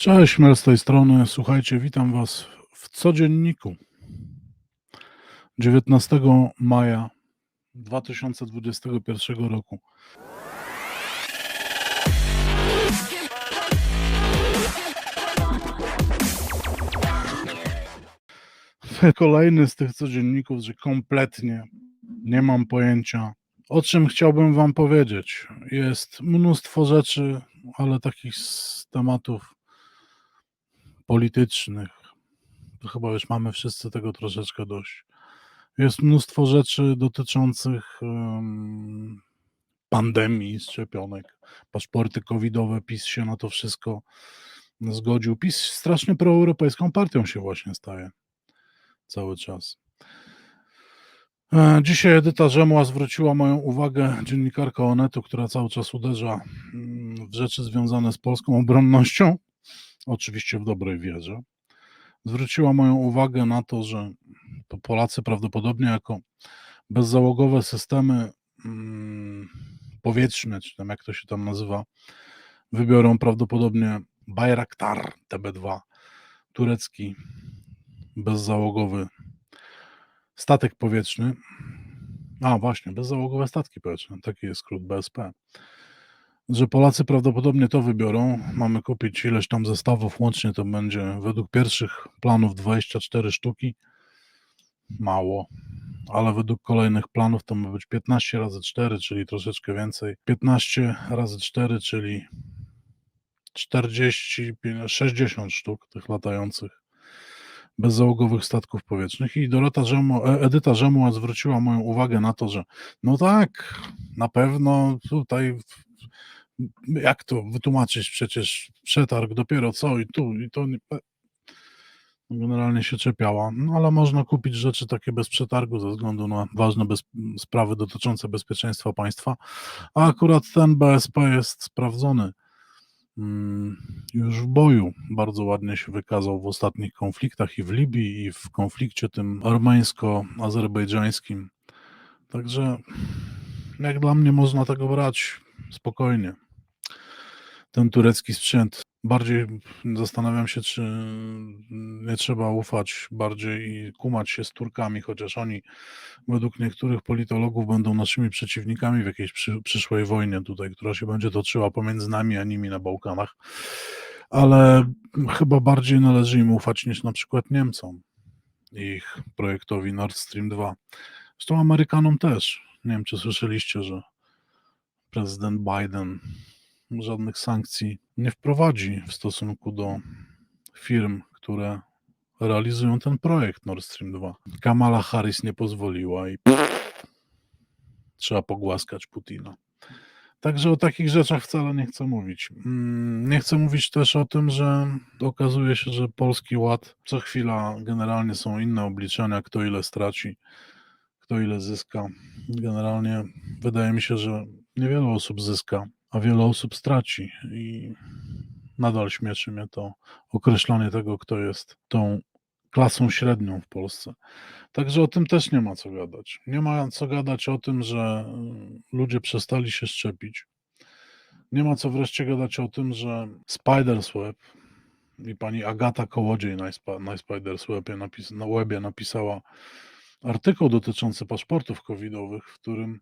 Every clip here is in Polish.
Cześć, Mel z tej strony. Słuchajcie, witam Was w codzienniku 19 maja 2021 roku. Kolejny z tych codzienników, że kompletnie nie mam pojęcia, o czym chciałbym Wam powiedzieć. Jest mnóstwo rzeczy, ale takich tematów politycznych. To chyba już mamy wszyscy tego troszeczkę dość. Jest mnóstwo rzeczy dotyczących um, pandemii, szczepionek, paszporty covidowe. PiS się na to wszystko zgodził. PiS strasznie proeuropejską partią się właśnie staje cały czas. E, Dzisiaj Edyta Rzemła zwróciła moją uwagę, dziennikarka Onetu, która cały czas uderza mm, w rzeczy związane z polską obronnością, oczywiście w dobrej wierze. Zwróciła moją uwagę na to, że to Polacy prawdopodobnie jako bezzałogowe systemy mm, powietrzne, czy tam jak to się tam nazywa, wybiorą prawdopodobnie Bayraktar TB2, turecki bezzałogowy statek powietrzny. A właśnie, bezzałogowe statki powietrzne, taki jest skrót BSP. Że Polacy prawdopodobnie to wybiorą. Mamy kupić ileś tam zestawów, łącznie to będzie według pierwszych planów 24 sztuki. Mało, ale według kolejnych planów to ma być 15 razy 4, czyli troszeczkę więcej. 15 razy 4, czyli 40, 60 sztuk tych latających bezzałogowych statków powietrznych i Dorota Rzemu, Edyta Rzemuła zwróciła moją uwagę na to, że no tak, na pewno tutaj jak to wytłumaczyć, przecież przetarg dopiero co i tu i to generalnie się czepiała, no ale można kupić rzeczy takie bez przetargu ze względu na ważne bez, sprawy dotyczące bezpieczeństwa państwa, a akurat ten BSP jest sprawdzony Mm, już w boju bardzo ładnie się wykazał w ostatnich konfliktach i w Libii, i w konflikcie tym armeńsko-azerbejdżańskim. Także jak dla mnie można tego brać spokojnie. Ten turecki sprzęt Bardziej zastanawiam się, czy nie trzeba ufać bardziej i kumać się z Turkami, chociaż oni według niektórych politologów będą naszymi przeciwnikami w jakiejś przy, przyszłej wojnie tutaj, która się będzie toczyła pomiędzy nami a nimi na Bałkanach. Ale chyba bardziej należy im ufać niż na przykład Niemcom i ich projektowi Nord Stream 2. Zresztą Amerykanom też. Nie wiem, czy słyszeliście, że prezydent Biden żadnych sankcji nie wprowadzi w stosunku do firm, które realizują ten projekt Nord Stream 2. Kamala Harris nie pozwoliła i trzeba pogłaskać Putina. Także o takich rzeczach wcale nie chcę mówić. Mm, nie chcę mówić też o tym, że okazuje się, że Polski Ład co chwila generalnie są inne obliczenia, kto ile straci, kto ile zyska. Generalnie wydaje mi się, że niewiele osób zyska a wiele osób straci. I nadal śmieszy mnie to określanie tego, kto jest tą klasą średnią w Polsce. Także o tym też nie ma co gadać. Nie ma co gadać o tym, że y, ludzie przestali się szczepić. Nie ma co wreszcie gadać o tym, że Spidersweb i pani Agata Kołodziej na, na Spiderswebie napis, na napisała artykuł dotyczący paszportów covidowych, w którym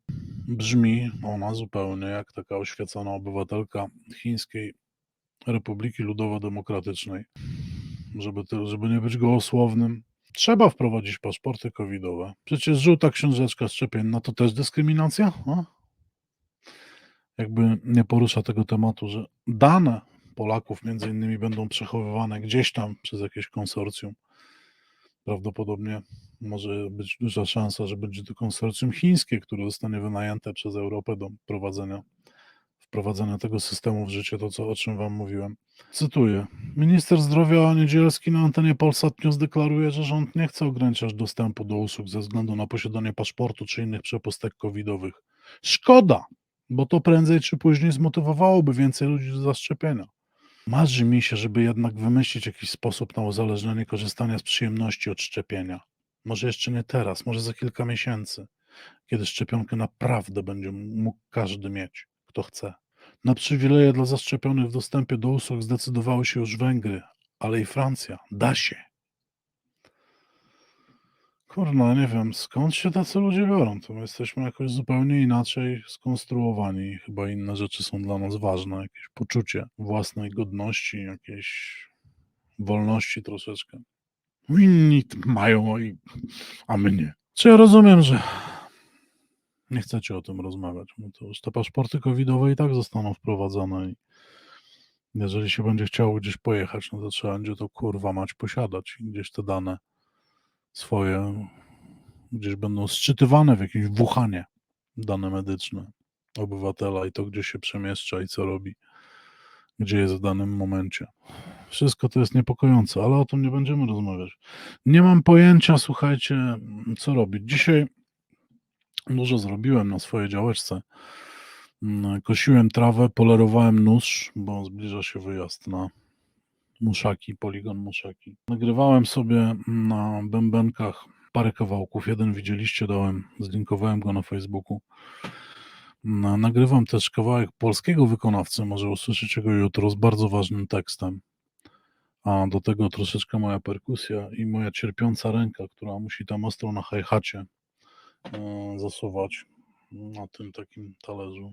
brzmi ona zupełnie jak taka oświecona obywatelka Chińskiej Republiki Ludowo-Demokratycznej. Żeby, żeby nie być gołosłownym, trzeba wprowadzić paszporty covidowe. Przecież żółta książeczka szczepienna to też dyskryminacja? A? Jakby nie porusza tego tematu, że dane Polaków między innymi będą przechowywane gdzieś tam przez jakieś konsorcjum. Prawdopodobnie może być duża szansa, że będzie to konsorcjum chińskie, które zostanie wynajęte przez Europę do prowadzenia, wprowadzenia tego systemu w życie, to co, o czym wam mówiłem. Cytuję. Minister zdrowia Niedzielski na antenie Polsat News deklaruje, że rząd nie chce ograniczać dostępu do usług ze względu na posiadanie paszportu czy innych przepustek covidowych. Szkoda, bo to prędzej czy później zmotywowałoby więcej ludzi do zaszczepienia. Marzy mi się, żeby jednak wymyślić jakiś sposób na uzależnienie korzystania z przyjemności od szczepienia. Może jeszcze nie teraz, może za kilka miesięcy, kiedy szczepionkę naprawdę będzie mógł każdy mieć, kto chce. Na przywileje dla zaszczepionych w dostępie do usług zdecydowały się już Węgry, ale i Francja. Da się. Kurna, nie wiem, skąd się tacy ludzie biorą. To my jesteśmy jakoś zupełnie inaczej skonstruowani. Chyba inne rzeczy są dla nas ważne. Jakieś poczucie własnej godności, jakiejś wolności troszeczkę. Inni mają, i- a my nie. Czy ja rozumiem, że nie chcecie o tym rozmawiać, bo to już te paszporty covidowe i tak zostaną wprowadzone i jeżeli się będzie chciało gdzieś pojechać, no to trzeba będzie to kurwa mać posiadać i gdzieś te dane swoje gdzieś będą sczytywane w jakimś Wuhanie, dane medyczne obywatela i to, gdzie się przemieszcza i co robi, gdzie jest w danym momencie. Wszystko to jest niepokojące, ale o tym nie będziemy rozmawiać. Nie mam pojęcia, słuchajcie, co robić. Dzisiaj dużo zrobiłem na swojej działeczce. Mm, Kosiłem trawę, polerowałem nóż, bo zbliża się wyjazd na Muszaki, poligon Muszaki. Nagrywałem sobie na bębenkach parę kawałków. Jeden widzieliście, dałem, zlinkowałem go na Facebooku. Na- Nagrywam też kawałek polskiego wykonawcy, może usłyszycie go jutro, z bardzo ważnym tekstem. A do tego troszeczkę moja perkusja i moja cierpiąca ręka, która musi tam ostro na hi-hacie e, zasuwać na tym takim talerzu.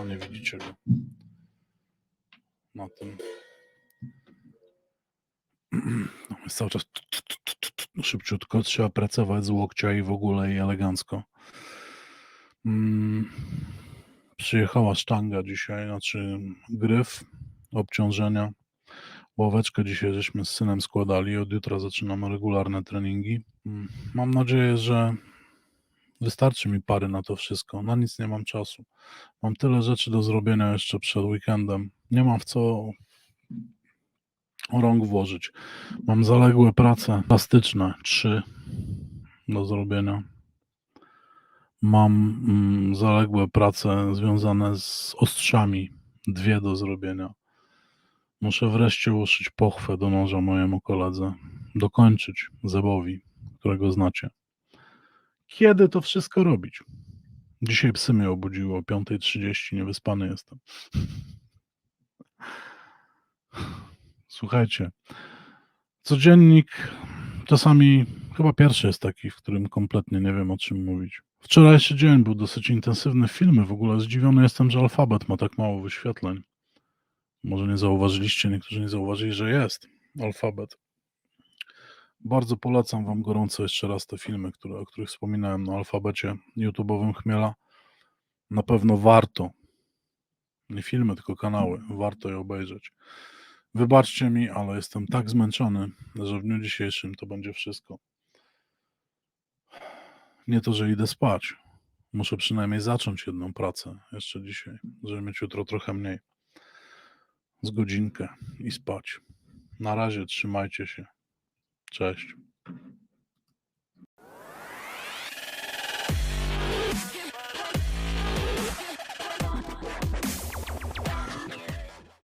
A nie widzicie go. Na tym. No, jest cały czas szybciutko. Trzeba pracować z łokcia i w ogóle i elegancko. Mm, Przyjechała sztanga dzisiaj, znaczy gryf, obciążenia. Ławeczkę dzisiaj żeśmy z synem składali. Od jutra zaczynamy regularne treningi. Mm, Mam nadzieję, że wystarczy mi pary na to wszystko. Na nic nie mam czasu. Mam tyle rzeczy do zrobienia jeszcze przed weekendem. Nie mam w co rąk włożyć. Mam zaległe prace plastyczne, trzy do zrobienia. Mam mm, zaległe prace związane z ostrzami, dwie do zrobienia. Muszę wreszcie uszyć pochwę do noża mojemu koledze, dokończyć Zebowi, którego znacie. Kiedy to wszystko robić? Dzisiaj psy mnie obudziło o 5.30, niewyspany jestem. Słuchajcie, codziennik czasami chyba pierwszy jest taki, w którym kompletnie nie wiem o czym mówić. Wczorajszy dzień był dosyć intensywny w filmy. W ogóle zdziwiony jestem, że alfabet ma tak mało wyświetleń. Może nie zauważyliście, niektórzy nie zauważyli, że jest alfabet. Bardzo polecam Wam gorąco jeszcze raz te filmy, które, o których wspominałem na alfabecie YouTube'owym Chmiela. Na pewno warto. Nie filmy, tylko kanały. Warto je obejrzeć. Wybaczcie mi, ale jestem tak zmęczony, że w dniu dzisiejszym to będzie wszystko. Nie to, że idę spać. Muszę przynajmniej zacząć jedną pracę jeszcze dzisiaj, żeby mieć jutro trochę mniej. Z godzinkę i spać. Na razie trzymajcie się. Cześć.